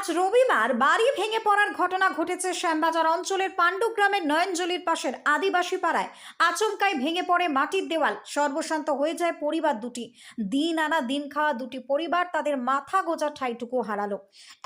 আজ রবিবার বাড়ি ভেঙে পড়ার ঘটনা ঘটেছে শ্যামবাজার অঞ্চলের পাণ্ডুগ্রামের নয়নজলির পাশের আদিবাসী পাড়ায়। আচমকায় ভেঙে পড়ে মাটির দেওয়াল, সর্বশান্ত হয়ে যায় পরিবার দুটি। দিন আনা দিন খাওয়া দুটি পরিবার তাদের মাথা গোজা ঠাইটুকু হারালো।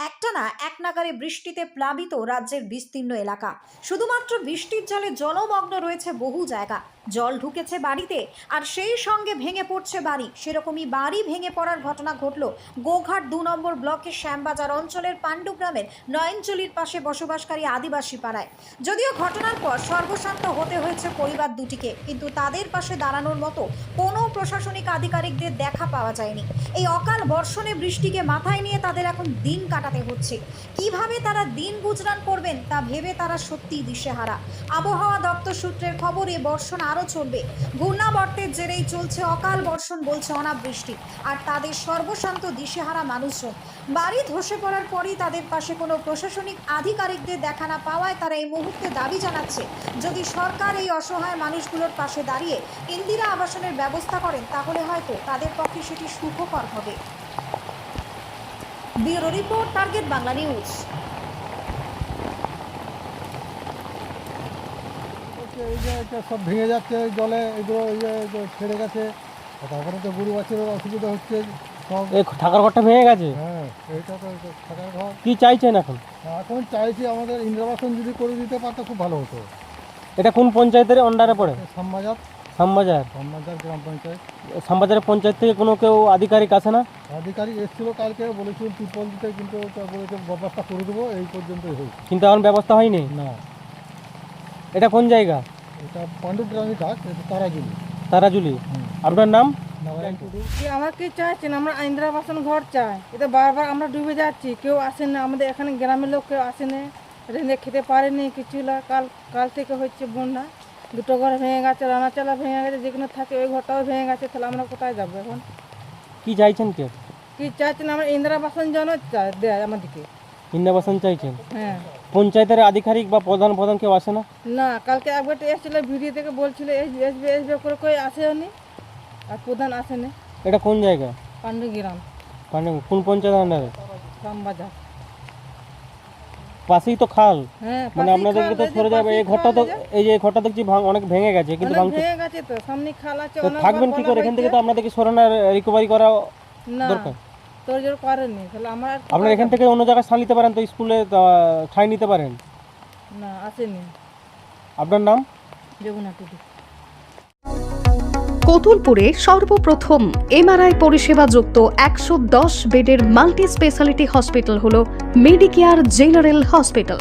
একটানা এক নাগারে বৃষ্টিতে প্লাবিত রাজ্যের বিস্তীর্ণ এলাকা। শুধুমাত্র বৃষ্টির জলে জলমগ্ন রয়েছে বহু জায়গা। জল ঢুকেছে বাড়িতে আর সেই সঙ্গে ভেঙে পড়ছে বাড়ি। সেরকমই বাড়ি ভেঙে পড়ার ঘটনা ঘটল গোঘাট দু নম্বর ব্লকের শ্যামবাজার অঞ্চলের পাণ্ডুগ্রামের নয়নচলির পাশে বসবাসকারী আদিবাসী পাড়ায়। যদিও ঘটনার পর সর্বশান্ত হতে হয়েছে পরিবার দুটিকে, কিন্তু তাদের পাশে দাঁড়ানোর মতো কোনো প্রশাসনিক আধিকারিকদের দেখা পাওয়া যায়নি। এই অকাল বর্ষণে বৃষ্টিকে মাথায় নিয়ে তাদের এখন দিন কাটাতে হচ্ছে। কীভাবে তারা দিন গুজরান করবেন তা ভেবে তারা সত্যিই দিশেহারা। আবহাওয়া দপ্তর সূত্রের খবরে বর্ষণ আরও চলবে। ঘূর্ণাবর্তের জেরেই চলছে অকাল বর্ষণ, বলছে অনাবৃষ্টি। আর তাদের সর্বশান্ত দিশেহারা মানুষজন। বাড়ি ধসে পড়ার পরই তাদের পাশে কোনো প্রশাসনিক আধিকারিকদের দেখা না পাওয়ায় তারা এই মুহূর্তে দাবি জানাচ্ছে, যদি সরকার এই অসহায় মানুষগুলোর পাশে দাঁড়িয়ে ইন্দিরা আবাসনের ব্যবস্থা করেন, তাহলে হয়তো তাদের পক্ষে সেটি সুখকর হবে। Bureau report, Target Bangla News. এই যে সব ভেঙে যাচ্ছে জলে এগুলো এই যে ছেড়ে গেছে। তারপরে তো গরু বাছুরের অসুবিধা হচ্ছে সব এই থাকার ঘরটা ভেঙে গেছে? হ্যাঁ এইটা তো এটা থাকার ঘর। কি চাইছেন এখন? এখন চাইছি আমাদের ইন্দ্রাবাসন যদি করে দিতে পারতো খুব ভালো হতো। এটা কোন পঞ্চায়েতের অন্ডারে পড়ে? শ্যামবাজার শ্যামবাজার শ্যামবাজার গ্রাম পঞ্চায়েত। শ্যামবাজারের পঞ্চায়েত থেকে কোনো কেউ আধিকারিক আসে না? আধিকারিক এসেছিল কালকে বলেছিল ত্রিপল দিতে কিন্তু বলেছে ব্যবস্থা করে দেবো এই পর্যন্তই হয়েছে। কিন্তু এখন ব্যবস্থা হয়নি? না। এটা কোন জায়গা? এটা পাণ্ডুগ্রামী কাজ এটা তারাজুলি। তারাজুলি। আপনার নাম? নারায়ণ টুডু কি আমরা চাইছেন আমরা ইন্দিরা আবাসন ঘর চাই। এটা বারবার আমরা ডুবে যাচ্ছি। কেউ আসে না। আমাদের এখানে গ্রামের লোক কেউ আসে না। রেঁধে খেতে পারেনি কিছু না। কাল কাল থেকে হচ্ছে বন্যা। দুটো ঘর ভেঙে গেছে রান্না চালা ভেঙে গেছে যেখানে থাকে ওই ঘরটাও ভেঙে গেছে। তাহলে আমরা কোথায় যাব এখন? কি চাইছেন কে? কি চাইছেন? আমরা ইন্দিরা আবাসন যেন চাই দেয় আমাদেরকে। ইন্দাবাসন চাইছেন? হ্যাঁ। পঞ্চায়েতের আধিকারিক বা প্রধান প্রধান কেউ আসে না? না কালকে একবার এসেছিল ভিডিও থেকে বলছিল এসবে এসবে করে কই আসেনি আর প্রধান আসেনি এটা কোন জায়গা? পাণ্ডুগ্রাম। কোন পঞ্চায়েত আন্ডারে? রামবাজার। পাশেই তো খাল। হ্যাঁ মানে পাশেই আপনাদেরকে তো সরে যাবে এই ঘরটা তো এই যে। ঘরটা দেখছি অনেক ভেঙে গেছে কিন্তু ভেঙে গেছে তো সামনে খাল আছে থাকবেন কি করে? এখান থেকে তো। আপনাদেরকে সরানোর রিকভারি করা দরকার। তোর জোর করেনি তাহলে আমার আর আপনারা এখান থেকে অন্য জায়গায় স্থান নিতে পারেন তো স্কুলে আহ, ঠাঁই নিতে পারেন। না আসেনি। আপনার নাম? বেগুনা টুকু কতুলপুরে সর্বপ্রথম এমআরআই পরিষেবা যুক্ত একশো দশ বেডের মাল্টি স্পেশালিটি হসপিটাল হল মেডিকেয়ার জেনারেল হসপিটাল।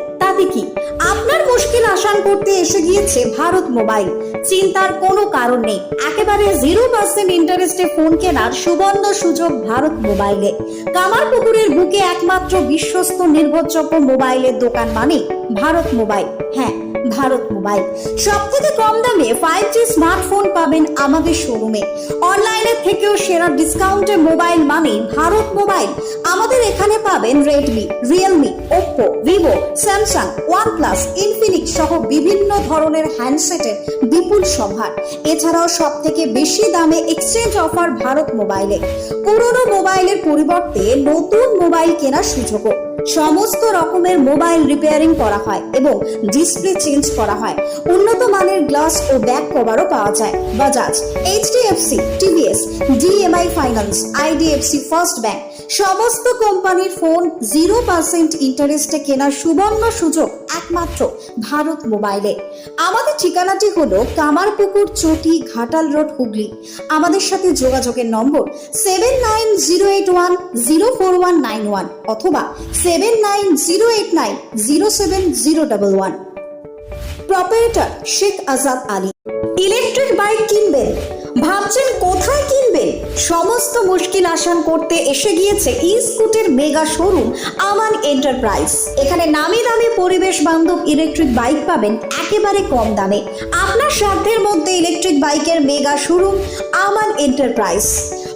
তাতে কি? আপনার মুশকিল আসান করতে এসে গিয়েছে ভারত মোবাইল। চিন্তার কোনো কারণ নেই। একেবারে জিরো পার্সেন্ট ইন্টারেস্টে ফোন কেনার সুবর্ণ সুযোগ ভারত মোবাইলে। কামারপুকুরের বুকে একমাত্র বিশ্বস্ত নির্ভরযোগ্য মোবাইলের দোকান মানে ভারত মোবাইল। হ্যাঁ ভারত মোবাইল। সব থেকে কম দামে ফাইভ জি স্মার্টফোন পাবেন আমাদের শোরুমে অনলাইনের থেকেও সেরা ডিসকাউন্টে মোবাইল মানে ভারত মোবাইল। পাবেন Redmi Realme Oppo Vivo Samsung OnePlus Infinix সহ বিভিন্ন ধরনের হ্যান্ডসেটের বিপুল সম্ভার। এছাড়াও সব থেকে বেশি দামে এক্সচেঞ্জ অফার ভারত মোবাইলে পুরনো মোবাইলের পরিবর্তে নতুন মোবাইল কেনার সুযোগও। সমস্ত রকমের মোবাইল রিপেয়ারিং করা হয় এবং ডিসপ্লে চেঞ্জ করা হয়। উন্নত মানের গ্লাস ও ব্যাক কভারও পাওয়া যায়। Bajaj, HDFC, TVS, DMI finance, IDFC first bank, সমস্ত কোম্পানির ফোন জিরো পার্সেন্ট ইন্টারেস্টে কেনার সুবর্ণ সুযোগ একমাত্র ভারত মোবাইলে। আমাদের ঠিকানাটি হলো কামারপুকুর চটি, ঘাটাল রোড, হুগলি। আমাদের সাথে যোগাযোগের number seven nine zero eight one zero four one nine one অথবা seven nine zero eight nine zero seven zero double one proprietor Sheikh Azad Ali electric bike কিনবেন। ভাবছেন কোথায় কিনবেন? সমস্ত মুশকিল আসান করতে এসে গিয়েছে E mega showroom Aman enterprise এখানে নামি দামি পরিবেশ বান্ধব ইলেকট্রিক বাইক পাবেন একেবারে কম দামে। আপনার সাধ্যের মধ্যে ইলেকট্রিক বাইকের মেগা শোরুম আমান এন্টারপ্রাইজ